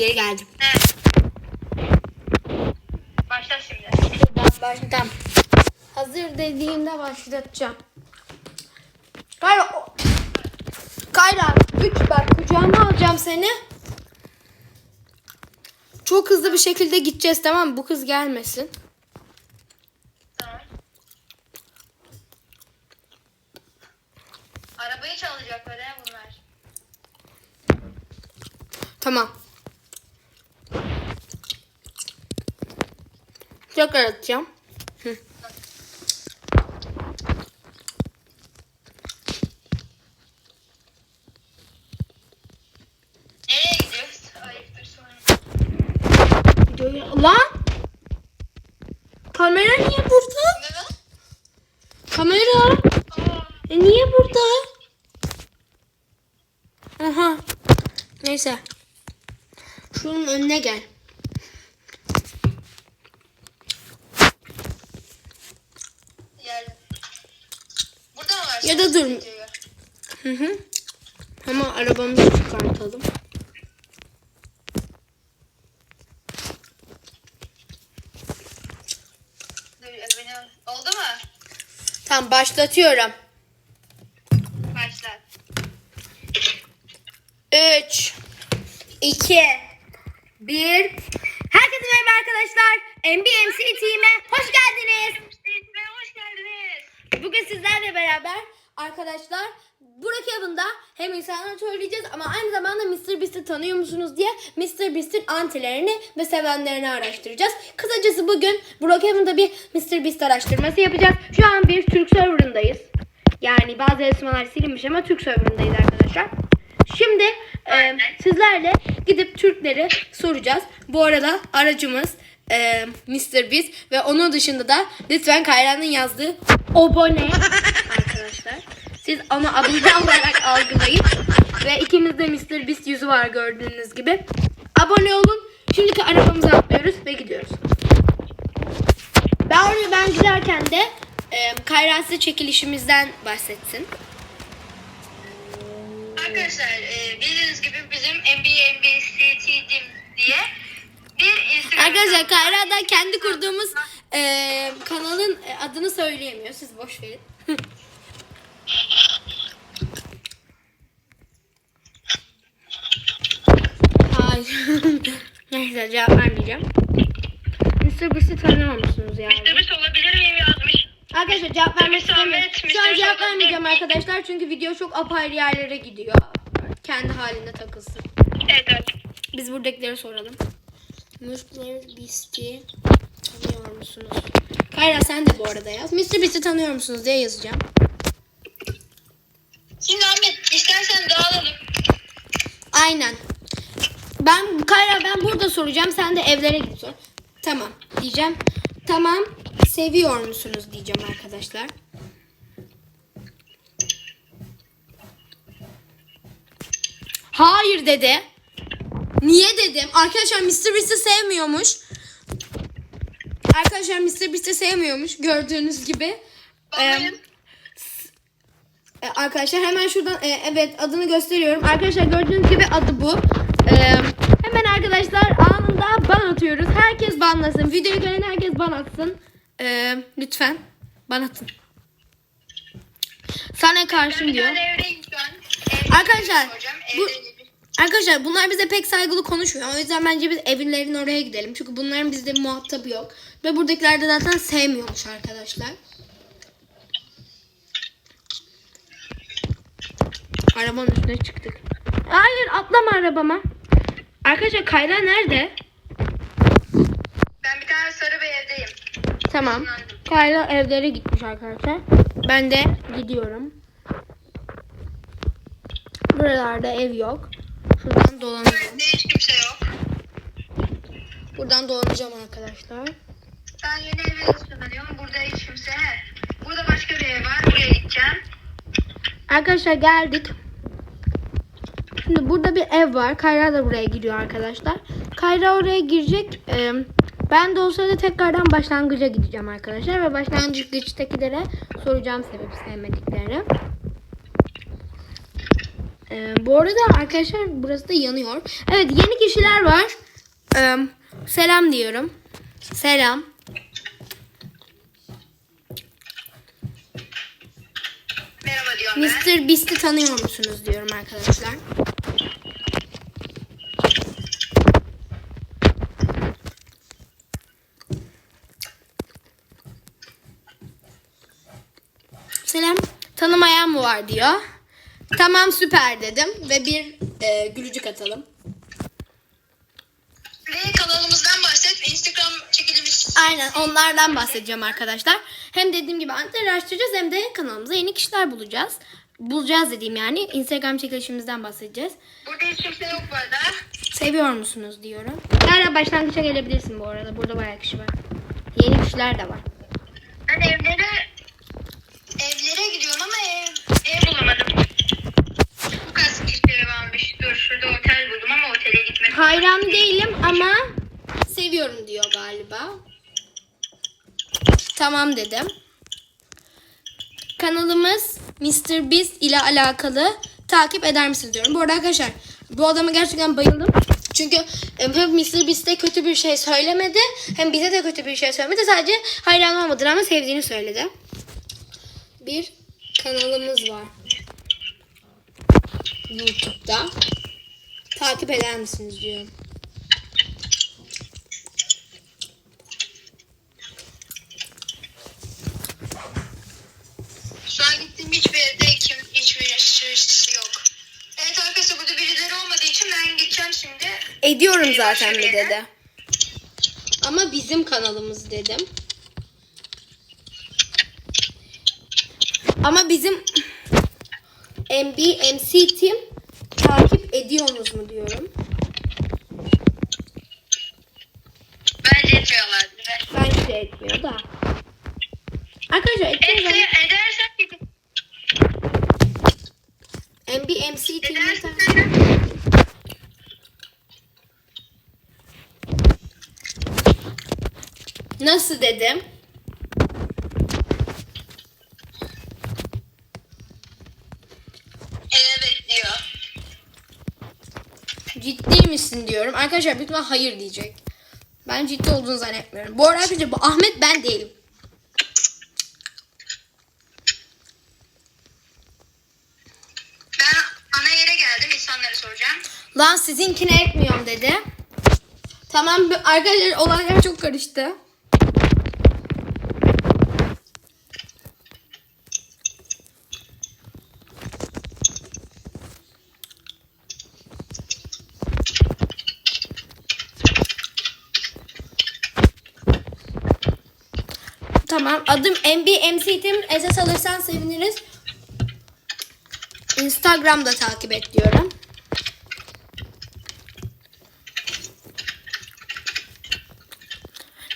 Geri geldim. Başla şimdi. Baştan. Hazır dediğimde başlatacağım. Kayra. Kayra. Üç bak kucağıma alacağım seni. Çok hızlı bir şekilde gideceğiz tamam mı? Bu kız gelmesin. Tamam. Arabayı çalacaklar ya bunlar. Tamam. Tekrar atacağım. Hı. Nereye gidiyoruz? Ayıptır sonra. Videoyu- Lan! Kamera niye burada? Kamera. Aa, E niye burada? Aha. Neyse. Şunun önüne gel. geldim. Burada mı var? Ya da dur. Hı hı. Ama arabamızı çıkartalım. Oldu mu? Tamam başlatıyorum. Başla. 3 2 1 Herkese merhaba arkadaşlar. NBMC Team'e hoş geldiniz. Hoş geldiniz. Bugün sizlerle beraber arkadaşlar Burak Evan'da hem insanları söyleyeceğiz ama aynı zamanda Mr. Beast'i tanıyor musunuz diye Mr. Beast'in antilerini ve sevenlerini araştıracağız. Kısacası bugün Burak Evan'da bir Mr. Beast araştırması yapacağız. Şu an bir Türk serverındayız. Yani bazı isimler silinmiş ama Türk serverındayız arkadaşlar. Şimdi e, sizlerle gidip Türkleri soracağız. Bu arada aracımız e, Mr. Beast ve onun dışında da lütfen Kayra'nın yazdığı abone arkadaşlar. Siz onu abone olarak algılayın ve ikimizde Mr. Beast yüzü var gördüğünüz gibi. Abone olun. Şimdiki arabamıza atlıyoruz ve gidiyoruz. Ben oraya ben giderken de e, Kayra size çekilişimizden bahsetsin. Arkadaşlar e, bildiğiniz gibi bizim NBA NBC diye Arkadaşlar Kayra da kendi kurduğumuz e, kanalın adını söyleyemiyor. Siz boş verin. Hayır. Neyse cevap vermeyeceğim. Mr. Beast'i tanıyor musunuz yani? Mr. Beast olabilir miyim yazmış. Arkadaşlar cevap vermek istemiyorum. Şu an cevap vermeyeceğim arkadaşlar çünkü video çok apayrı yerlere gidiyor. Kendi halinde takılsın. Evet evet. Biz buradakileri soralım. Mr. Beast'i tanıyor musunuz? Kayra sen de bu arada yaz. Mr. Beast'i tanıyor musunuz diye yazacağım. Şimdi Ahmet istersen dağılalım. Aynen. Ben Kayra ben burada soracağım. Sen de evlere git sor. Tamam diyeceğim. Tamam. Seviyor musunuz diyeceğim arkadaşlar. Hayır dedi. Niye dedim? Arkadaşlar Mr. Beast'i sevmiyormuş. Arkadaşlar Mr. Beast'i sevmiyormuş gördüğünüz gibi. Babayım. E, arkadaşlar hemen şuradan e, evet adını gösteriyorum. Arkadaşlar gördüğünüz gibi adı bu. E, hemen arkadaşlar anında ban atıyoruz. Herkes banlasın. Videoyu gören herkes ban atsın. E, lütfen ban atın. Sana karşım diyor. Arkadaşlar, bu-. Arkadaşlar bunlar bize pek saygılı konuşmuyor. O yüzden bence biz evlerin oraya gidelim. Çünkü bunların bizde muhatabı yok. Ve buradakiler de zaten sevmiyormuş arkadaşlar. Arabanın üstüne çıktık. Hayır atlama arabama. Arkadaşlar Kayra nerede? Ben bir tane sarı bir evdeyim. Tamam. Kayra evlere gitmiş arkadaşlar. Ben de gidiyorum. Buralarda ev yok. Şuradan dolanıyorum. Evde hiç kimse yok. Buradan dolanacağım arkadaşlar. Ben yeni eve ısınıyorum. Burada hiç kimse. Burada başka bir ev var. Buraya gideceğim. Arkadaşlar geldik. Şimdi burada bir ev var. Kayra da buraya giriyor arkadaşlar. Kayra oraya girecek. Ee, ben de o sırada tekrardan başlangıca gideceğim arkadaşlar. Ve başlangıçtakilere soracağım sebep sevmediklerini. Ee, bu arada arkadaşlar burası da yanıyor. Evet yeni kişiler var. Ee, selam diyorum. Selam. Merhaba diyorum. Mr. Beast'i tanıyor musunuz diyorum arkadaşlar. Selam. Tanımayan mı var diyor. Tamam süper dedim ve bir e, gülücük atalım. Ve kanalımızdan bahset. Instagram çekilmiş. Aynen onlardan bahsedeceğim arkadaşlar. Hem dediğim gibi anten araştıracağız hem de kanalımıza yeni kişiler bulacağız. Bulacağız dediğim yani Instagram çekilişimizden bahsedeceğiz. Burada hiç kimse yok bu arada. Seviyor musunuz diyorum. Hala başlangıça gelebilirsin bu arada. Burada bayağı kişi var. Yeni kişiler de var. Ben evlere evlere gidiyorum ama ev, ev bulamadım. Dur şurada otel buldum ama otele gitmedim. Hayran değilim ama seviyorum diyor galiba. Tamam dedim. Kanalımız Mr. Beast ile alakalı takip eder misiniz diyorum. Bu arada arkadaşlar bu adama gerçekten bayıldım. Çünkü e, hem Mr. Beast'e kötü bir şey söylemedi hem bize de kötü bir şey söylemedi. Sadece hayran olmadığını ama sevdiğini söyledi. Bir kanalımız var. YouTube'da. Takip eder misiniz diyorum. Şu an gittiğim hiçbir evde kim, hiçbir hiçbirisi yok. Evet arkadaşlar burada birileri olmadığı için ben gideceğim şimdi. Ediyorum zaten bir dedi. Ama bizim kanalımız dedim. Ama bizim MB MC Team takip ediyorsunuz mu diyorum. Bence etmiyorlardır. Bence de etmiyor da. Arkadaşlar Etse, zaman edersen MB MC Team'i edersen Nasıl dedim? evet diyor. Ciddi misin diyorum. Arkadaşlar büyük ihtimal hayır diyecek. Ben ciddi olduğunu zannetmiyorum. Bu arada arkadaşlar bu Ahmet ben değilim. Ben ana yere geldim insanlara soracağım. Lan sizinkine etmiyorum dedi. Tamam arkadaşlar olaylar çok karıştı. Tamam adım MB Team esas alırsan seviniriz. Instagram'da takip et diyorum.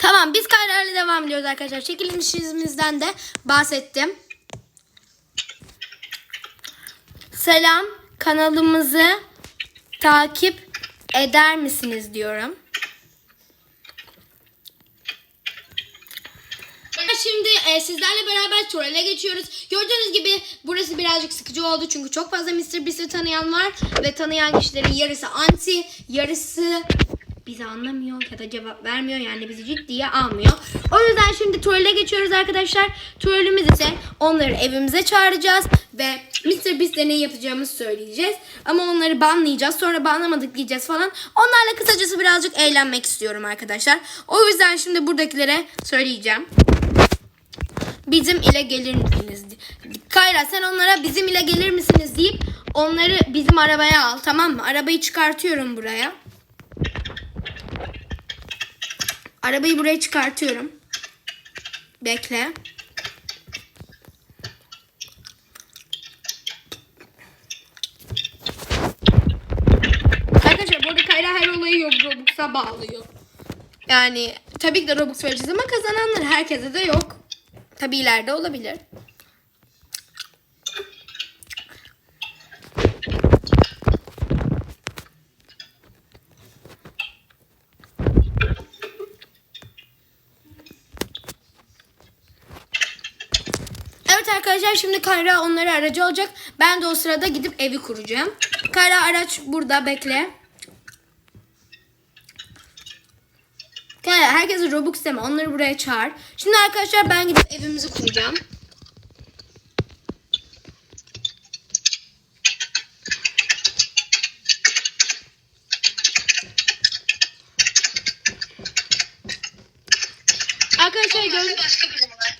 Tamam biz Kayra'yla devam ediyoruz arkadaşlar. Çekilmişimizden de bahsettim. Selam kanalımızı takip eder misiniz diyorum. Şimdi e, sizlerle beraber Tuval'e geçiyoruz. Gördüğünüz gibi burası birazcık sıkıcı oldu çünkü çok fazla Mr. Beast'i tanıyan var ve tanıyan kişilerin yarısı anti, yarısı bizi anlamıyor ya da cevap vermiyor yani bizi ciddiye almıyor. O yüzden şimdi Tuval'e geçiyoruz arkadaşlar. Tuvalimiz ise onları evimize çağıracağız ve Mr. Beast'le ne yapacağımızı söyleyeceğiz. Ama onları banlayacağız sonra banlamadık diyeceğiz falan. Onlarla kısacası birazcık eğlenmek istiyorum arkadaşlar. O yüzden şimdi buradakilere söyleyeceğim bizim ile gelir misiniz? Kayra sen onlara bizim ile gelir misiniz deyip onları bizim arabaya al tamam mı? Arabayı çıkartıyorum buraya. Arabayı buraya çıkartıyorum. Bekle. Arkadaşlar bu arada Kayra her olayı yok Robux'a bağlıyor. Yani tabii ki de Robux vereceğiz ama kazananlar herkese de yok. Tabii ileride olabilir. Evet arkadaşlar şimdi Kayra onlara aracı olacak. Ben de o sırada gidip evi kuracağım. Kayra araç burada bekle. Kayra herkese Robux deme onları buraya çağır. Şimdi arkadaşlar ben gidip evimizi kuracağım. Arkadaşlar gördüğünüz Olmazsa başka biri var.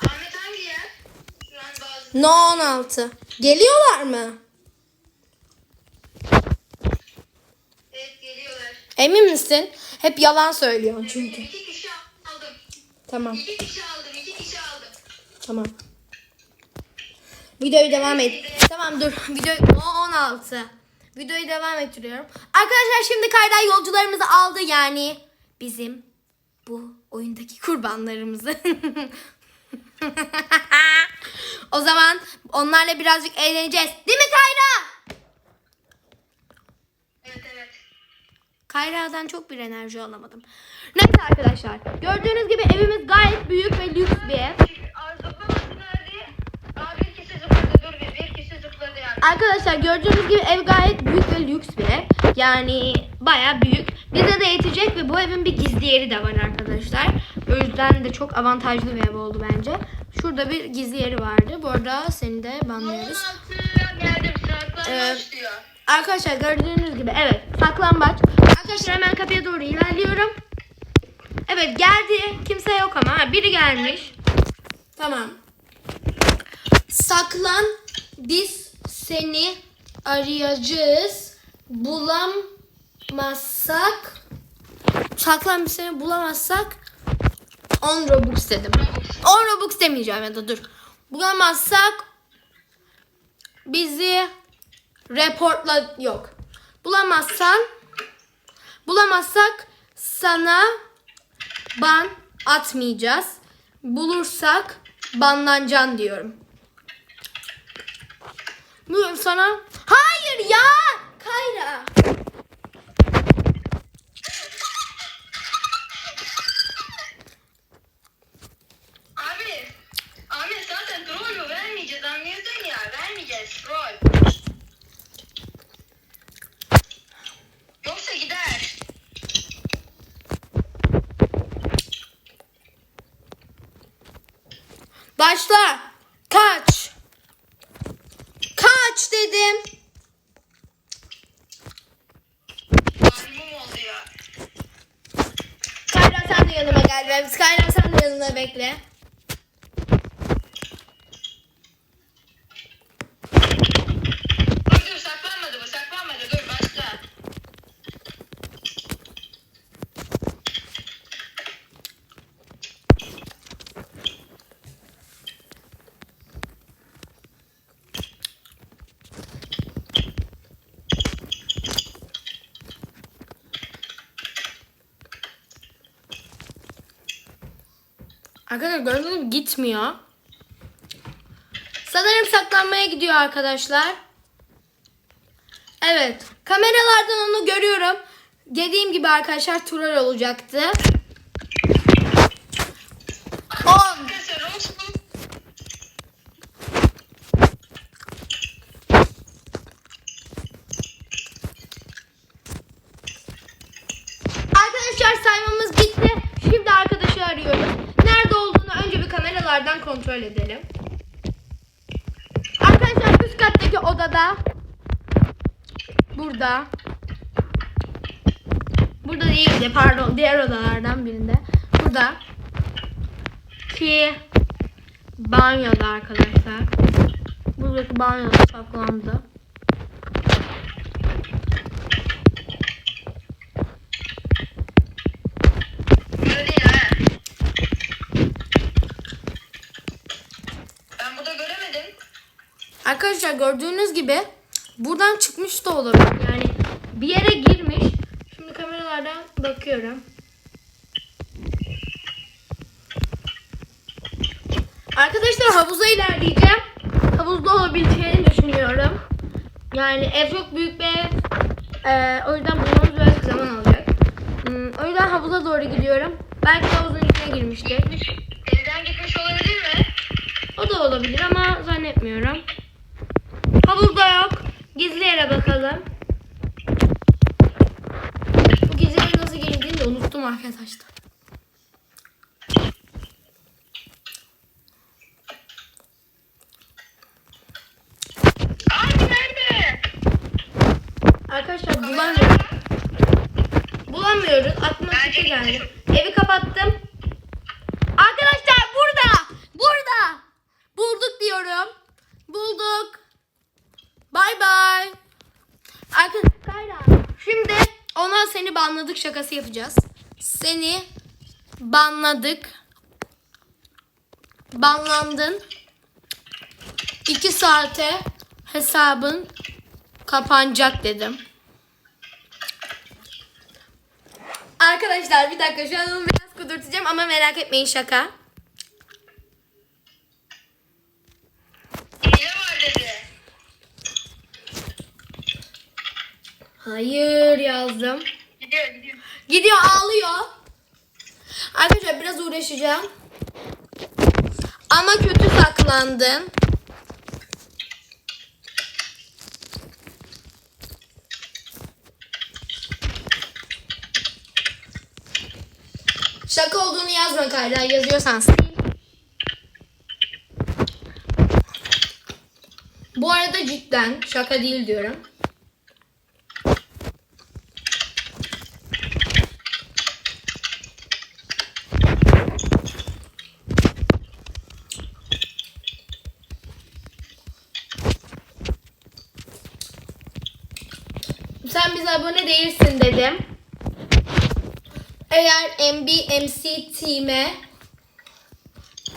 Ahmet hangi yer? Şu an bazı... No 16. Geliyorlar mı? Evet geliyorlar. Emin misin? Hep yalan söylüyorsun çünkü. İki kişi aldım. Tamam. İki kişi aldım. iki kişi aldım. Tamam. Videoyu devam et. Tamam dur. Video o 16. Videoyu devam ettiriyorum. Arkadaşlar şimdi Kayra yolcularımızı aldı yani bizim bu oyundaki kurbanlarımızı. o zaman onlarla birazcık eğleneceğiz. Değil mi Kayra? Evet evet. Kayra'dan çok bir enerji alamadım. Neyse arkadaşlar. Gördüğünüz gibi evimiz gayet büyük ve lüks bir ev. Arkadaşlar gördüğünüz gibi ev gayet büyük ve lüks bir ev. Yani baya büyük. Bize de yetecek ve bu evin bir gizli yeri de var arkadaşlar. O yüzden de çok avantajlı bir ev oldu bence. Şurada bir gizli yeri vardı. Bu arada seni de banlıyoruz. 16 geldim. Saatler Evet. başlıyor. Arkadaşlar gördüğünüz gibi evet saklambaç. Arkadaşlar hemen kapıya doğru ilerliyorum. Evet geldi. Kimse yok ama. Ha, biri gelmiş. Tamam. Saklan. Biz seni arayacağız. Bulamazsak saklan biz seni bulamazsak 10 Robux dedim. 10 Robux demeyeceğim ya da dur. Bulamazsak bizi reportla yok. Bulamazsan bulamazsak sana ban atmayacağız. Bulursak banlanacaksın diyorum. Buyur sana. Hayır ya. Kayra. Başla. Kaç. Kaç dedim. Malimum oldu ya. Kayra sen de yanıma gel. Kayra sen de yanımda bekle. Dur dur saklanmadı bu saklanmadı dur başla. Arkadaşlar gördüğünüz gibi gitmiyor. Sanırım saklanmaya gidiyor arkadaşlar. Evet. Kameralardan onu görüyorum. Dediğim gibi arkadaşlar troll olacaktı. 10 Arkadaşlar olsun. Arkadaşlar saymamız bitti. Şimdi arkadaşı arıyoruz. Nerede olduğunu önce bir kameralardan kontrol edelim. Arkadaşlar üst kattaki odada. Burada. Burada değildi pardon diğer odalardan birinde. Burada. Ki banyoda arkadaşlar. Buradaki banyoda saklandı. Değil. Arkadaşlar gördüğünüz gibi buradan çıkmış da olabilir. Yani bir yere girmiş. Şimdi kameralardan bakıyorum. Arkadaşlar havuza ilerleyeceğim. Havuzda olabileceğini düşünüyorum. Yani ev çok büyük bir ev. Ee, o yüzden bulmamız biraz zaman alacak. Hmm, o yüzden havuza doğru gidiyorum. Belki havuzun içine girmiştir. Evden gitmiş olabilir mi? O da olabilir ama zannetmiyorum. Yere bakalım. Bu yere nasıl geldiğini de unuttum arkadaşlar. Abi nerede? Arkadaşlar bulamıyoruz. Bulamıyoruz. Aklıma Ben fikir geldi. evi- Evi kapattım. Arkadaşlar burada. Burada. Bulduk diyorum. Bulduk. Bay bay. Arkadaşlar şimdi ona seni banladık şakası yapacağız. Seni banladık. Banlandın. 2 saate hesabın kapanacak dedim. Arkadaşlar bir dakika şu an onu biraz kudurtacağım ama merak etmeyin şaka. Hile var dedi. Hayır yazdım. Gidiyor gidiyor. Gidiyor ağlıyor. Arkadaşlar biraz uğraşacağım. Ama kötü saklandın. Şaka olduğunu yazma Kayra. Yazıyorsan sil. Bu arada cidden şaka değil diyorum. Sen abone değilsin dedim. Eğer MBMC Team'e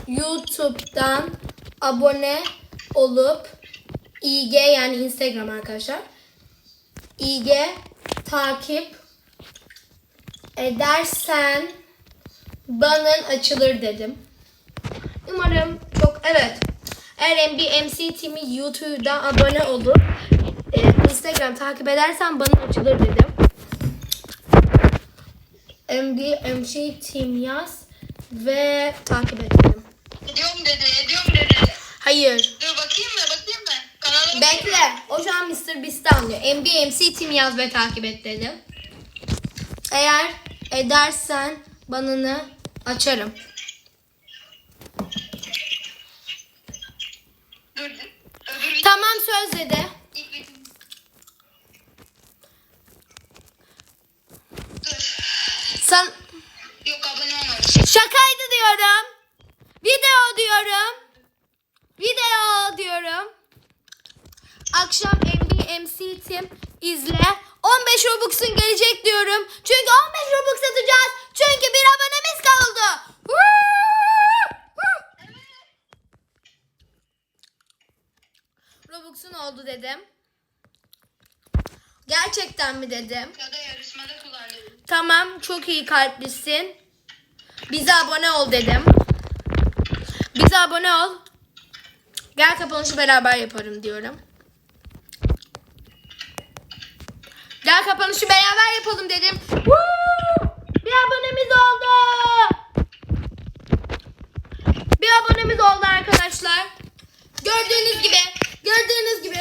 YouTube'dan abone olup IG yani Instagram arkadaşlar. IG takip edersen banın açılır dedim. Umarım çok evet. Eğer MBMC Team'i YouTube'da abone olup e, Instagram takip edersen bana açılır dedim. MBMC Team yaz ve takip et dedim. Ediyorum dedi, ediyorum dedi. Hayır. Dur bakayım mı, bakayım mı? Kanala Bekle. O şu an Mr. Beast'i anlıyor. MBMC Team yaz ve takip et dedim. Eğer edersen banını açarım. Dur, öbür video. Tamam söz dedi. İlk video. Dur. Sen Yok abone olmadım. şakaydı diyorum. Video diyorum. Video diyorum. Akşam MBMC Team izle. 15 Robux'un gelecek diyorum. Çünkü 15 Robux atacağız. Çünkü bir abonemiz kaldı. Robux'un oldu dedim. Gerçekten mi dedim? Ya da yarışmada kullan dedim. Tamam çok iyi kalplisin. Bize abone ol dedim. Bize abone ol. Gel kapanışı beraber yaparım diyorum. Gel kapanışı beraber yapalım dedim. Woo! Bir abonemiz oldu. Bir abonemiz oldu arkadaşlar. Gördüğünüz gibi, gördüğünüz gibi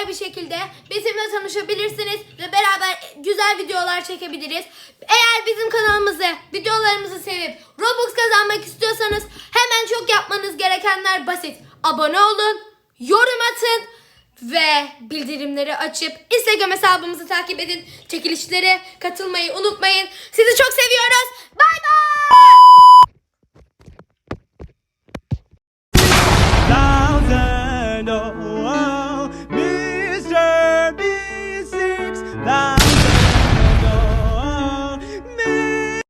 kolay bir şekilde bizimle tanışabilirsiniz ve beraber güzel videolar çekebiliriz. Eğer bizim kanalımızı, videolarımızı sevip Robux kazanmak istiyorsanız hemen çok yapmanız gerekenler basit. Abone olun, yorum atın ve bildirimleri açıp Instagram hesabımızı takip edin. Çekilişlere katılmayı unutmayın. Sizi çok seviyoruz. Bay bay. Thousand